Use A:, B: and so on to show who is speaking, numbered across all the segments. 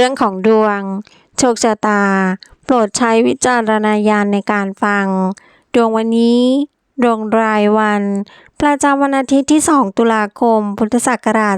A: เรื่องของดวง โชคชะตา โปรดใช้วิจารณญาณในการฟัง ดวงวันนี้ ดวงรายวัน ประจำวันอาทิตย์ที่ 2 ตุลาคม พุทธศักราช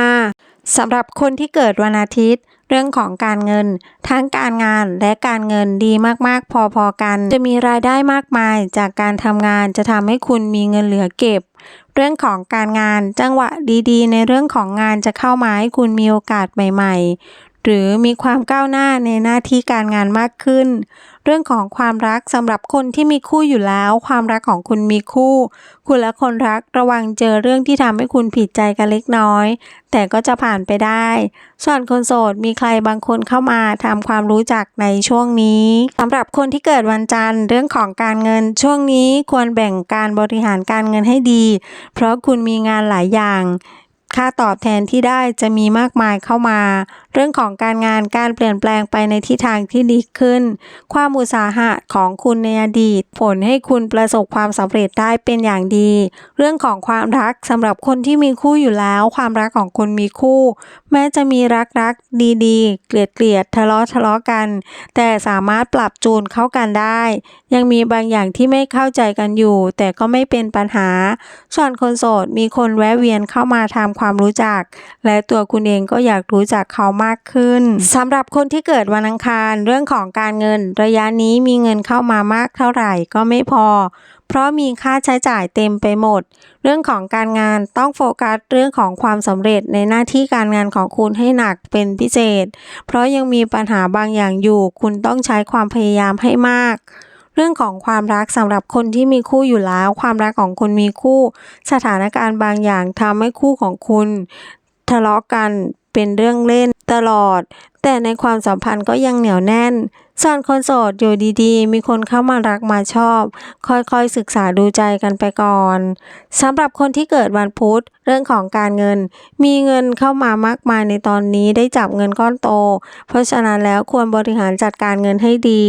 A: 2565 สำหรับคนที่เกิดวันอาทิตย์ เรื่องของการเงิน ทั้งการงานและการเงินดีมากๆ พอๆกัน จะมีรายได้มากมายจากการทำงานจะทำให้คุณมีเงินเหลือเก็บ เรื่องของการงานจังหวะดีๆ ในเรื่องของงานจะเข้ามาให้คุณมีโอกาสใหม่ ๆ หรือมีความก้าวหน้าในหน้าที่การงานมากขึ้น เรื่องของความรักสำหรับคนที่มีคู่อยู่แล้ว ความรักของคุณมีคู่ คุณและคนรักระวังเจอเรื่องที่ทำให้คุณผิดใจกันเล็กน้อย แต่ก็จะผ่านไปได้ ส่วนคนโสดมีใครบางคนเข้ามาทำความรู้จักในช่วงนี้สำหรับคนที่เกิดวันจันทร์ เรื่องของการเงินช่วงนี้ควรแบ่งการบริหารการเงินให้ดี เพราะคุณมีงานหลายอย่าง ค่าตอบแทนที่ได้จะมีมากมายเข้ามา เรื่องของการงานการเปลี่ยนแปลงไปในทิศทางที่ดีขึ้น ความอุตสาหะของคุณในอดีต ผลให้คุณประสบความสำเร็จได้เป็นอย่างดี เรื่องของความรักสำหรับคนที่มีคู่อยู่แล้ว ความรักของคุณมีคู่ แม้จะมีรักรักดีๆ เกลียดเกลียดทะเลาะทะเลาะกัน แต่สามารถปรับจูนเข้ากันได้ ยังมีบางอย่างที่ไม่เข้าใจกันอยู่ แต่ก็ไม่เป็นปัญหา ส่วนคนโสดมีคนแวะเวียนเข้ามาทำความรู้จัก และตัวคุณเองก็อยากรู้จักเขามากขึ้นสำหรับคนที่เกิดวันอังคารเรื่องของการเงิน ระยะนี้มีเงินเข้ามามากเท่าไหร่ก็ไม่พอ เพราะมีค่าใช้จ่ายเต็มไปหมด เรื่องของการงานต้องโฟกัสเรื่องของความสำเร็จในหน้าที่การงานของคุณให้หนักเป็นพิเศษ เพราะยังมีปัญหาบางอย่างอยู่ คุณต้องใช้ความพยายามให้มาก รื่องของความรักสำหรับคนที่มีคู่อยู่แล้ว ความรักของคุณมีคู่ สถานการณ์บางอย่างทำให้คู่ของคุณ ทะเลาะกันเป็นเรื่องเล่นตลอด แต่ในความสัมพันธ์ก็ยังเหนียวแน่นส่วนคนโสดอยู่ดีๆ มีคนเข้ามารักมาชอบ ค่อยๆศึกษาดูใจกันไปก่อนสำหรับคนที่เกิดวันพุธเรื่องของการเงิน มีเงินเข้ามามากมายในตอนนี้ได้จับเงินก้อนโต เพราะฉะนั้นแล้วควรบริหารจัดการเงินให้ดี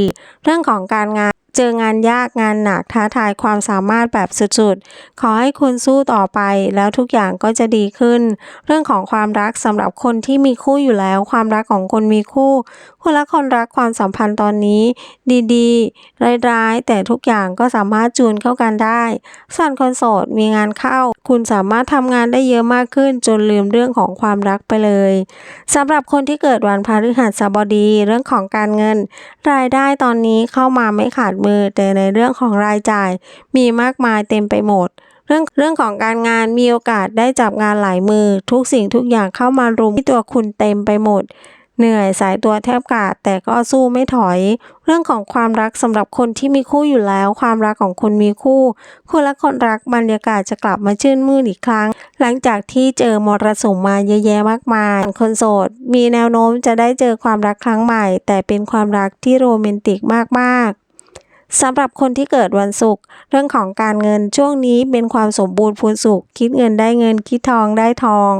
A: เรื่องของการงาน เจองานยากงานหนักท้าทายความสามารถแบบสุดๆ ขอให้คุณสู้ต่อไปแล้วทุกอย่างก็จะดีขึ้น เรื่องของความรักสำหรับคนที่มีคู่อยู่แล้ว ความรักของคนมีคู่คุณและคนรักความสัมพันธ์ตอนนี้ ดีๆ ร้ายๆ แต่ทุกอย่างก็สามารถจูนเข้ากันได้ส่วนคนโสดมีงานเข้า คุณสามารถทำงานได้เยอะมากขึ้นจนลืมเรื่องของความรักไปเลยสำหรับคนที่เกิดวันพฤหัสบดีเรื่องของการเงิน รายได้ตอนนี้เข้ามาไม่ขาดมือ แต่ในเรื่องของรายจ่าย มีมากมายเต็มไปหมด เรื่องเรื่องของการงานมีโอกาสได้จับงานหลายมือ ทุกสิ่งทุกอย่างเข้ามารุมที่ตัวคุณเต็มไปหมดเหนื่อยสายตัวแทบขาดแต่ก็สู้ไม่ถอย เรื่องของความรักสำหรับคนที่มีคู่อยู่แล้ว ความรักของคุณมีคู่คุณและคนรักบรรยากาศจะกลับมาชื่นมื่นอีกครั้ง หลังจากที่เจอมรสุมมาเยอะแยะมากมายคนโสด มีแนวโน้มจะได้เจอความรักครั้งใหม่ แต่เป็นความรักที่โรแมนติกมากๆ สำหรับคนที่เกิดวันศุกร์เรื่องของการเงินช่วงนี้เป็นความสมบูรณ์พูนสุข คิดเงินได้เงินคิดทองได้ทอง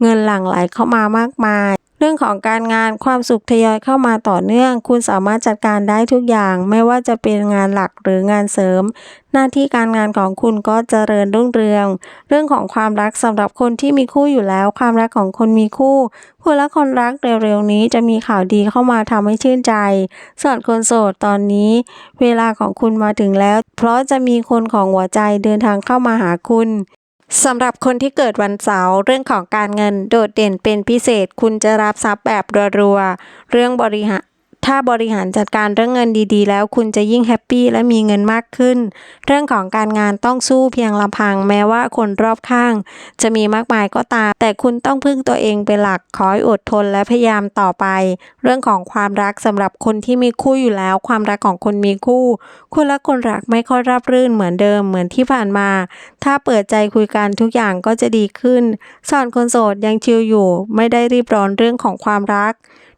A: เงินหลั่งไหลเข้ามามากมาย เรื่องของการงานความสุขทยอยเข้ามาต่อเนื่อง คุณสามารถจัดการได้ทุกอย่าง ไม่ว่าจะเป็นงานหลักหรืองานเสริม หน้าที่การงานของคุณก็เจริญรุ่งเรือง เรื่องของความรักสำหรับคนที่มีคู่อยู่แล้ว ความรักของคนมีคู่คุณและคนรักเร็วๆนี้จะมีข่าวดีเข้ามาทำให้ชื่นใจ ส่วนคนโสดตอนนี้ เวลาของคุณมาถึงแล้ว เพราะจะมีคนของหัวใจเดินทางเข้ามาหาคุณ สำหรับคนที่เกิดวันเสาร์เรื่องของการเงินโดดเด่นเป็นพิเศษคุณจะรับทรัพย์แบบรัวๆเรื่องบริหาร ถ้าบริหารจัดการเรื่องเงินดีๆ แล้วคุณจะยิ่งแฮปปี้และมีเงินมากขึ้น เรื่องของการงานต้องสู้เพียงลำพังแม้ว่าคนรอบข้าง จะมีมากมายก็ตาม แต่คุณต้องพึ่งตัวเองเป็นหลักขอให้อดทนและพยายามต่อไป เรื่องของความรักสำหรับคนที่มีคู่อยู่แล้ว ความรักของคนมีคู่ คุณและคนรักไม่ค่อยราบรื่นเหมือนเดิมเหมือนที่ผ่านมา ถ้าเปิดใจคุยกันทุกอย่างก็จะดีขึ้นส่วนคนโสดยังชิลอยู่ ไม่ได้รีบร้อนเรื่องของความรัก